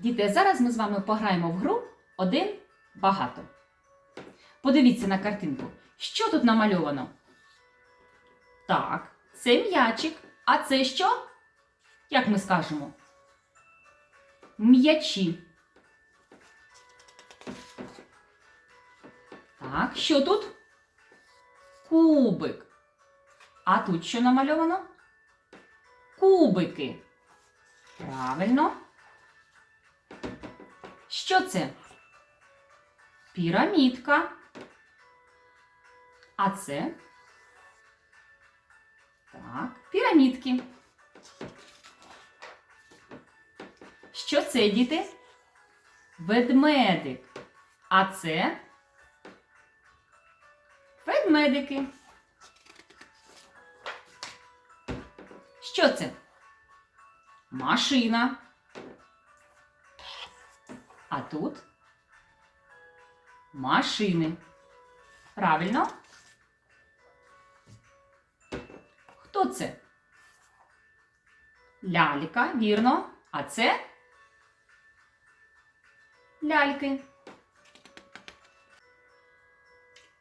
Діти, зараз ми з вами пограємо в гру один багато. Подивіться на картинку. Що тут намальовано? Так, це м'ячик. А це що? Як ми скажемо? М'ячі. Так, що тут? Кубик. А тут що намальовано? Кубики. Правильно. Що це? Пірамідка. А це? Так, пірамідки. Що це, діти? Ведмедик. А це? Ведмедики. Що це? Машина. А тут машини. Правильно? Хто це? Лялька, вірно. А це ляльки.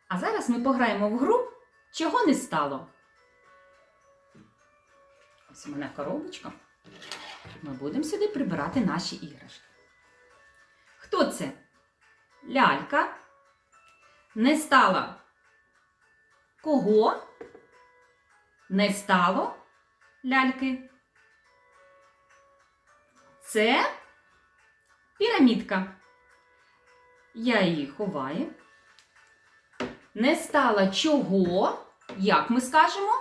А зараз ми пограємо в гру, чого не стало. Ось у мене коробочка. Ми будемо сюди прибирати наші іграшки. Це? Лялька. Не стала. Кого? Не стало ляльки. Це пірамідка. Я її ховаю. Не стала чого? Як ми скажемо?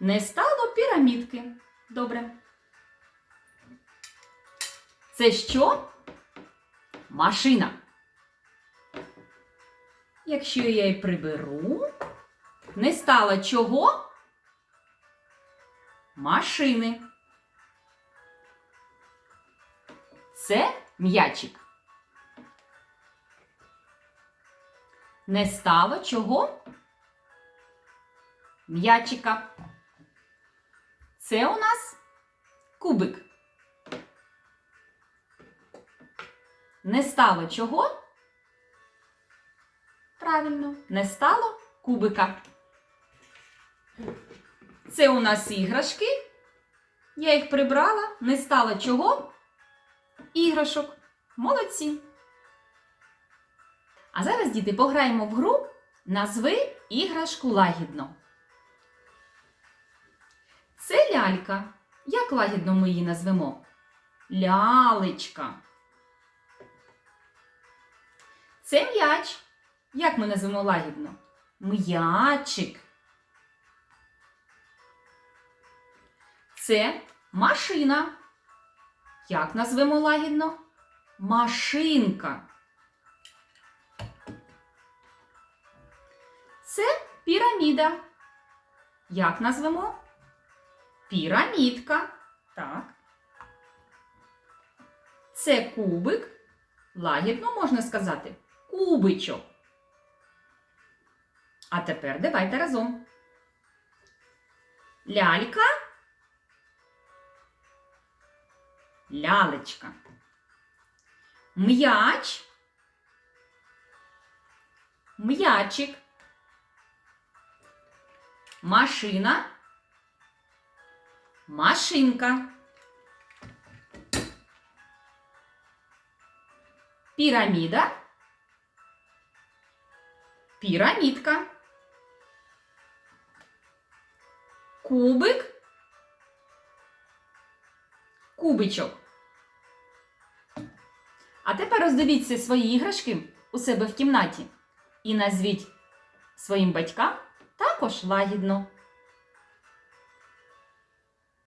Не стало пірамідки. Добре. Це що? Машина. Якщо я її приберу, не стало чого? Машини. Це м'ячик. Не стало чого? М'ячика. Це у нас кубик. Не стало чого? Правильно, не стало кубика. Це у нас іграшки. Я їх прибрала. Не стало чого? Іграшок. Молодці. А зараз, діти, пограємо в гру Назви іграшку лагідно. Це лялька. Як лагідно ми її назвемо? Лялечка. Це м'яч. Як ми назвемо лагідно? М'ячик. Це машина. Як назвемо лагідно? Машинка. Це піраміда. Як назвемо? Пірамідка. Так. Це кубик. Лагідно можна сказати. Кубичок. А тепер давайте разом. Лялька. Лялечка. М'яч. М'ячик. Машина. Машинка. Піраміда. Пірамідка. Кубик. Кубичок. А тепер роздивіться свої іграшки у себе в кімнаті і назвіть своїм батькам також лагідно.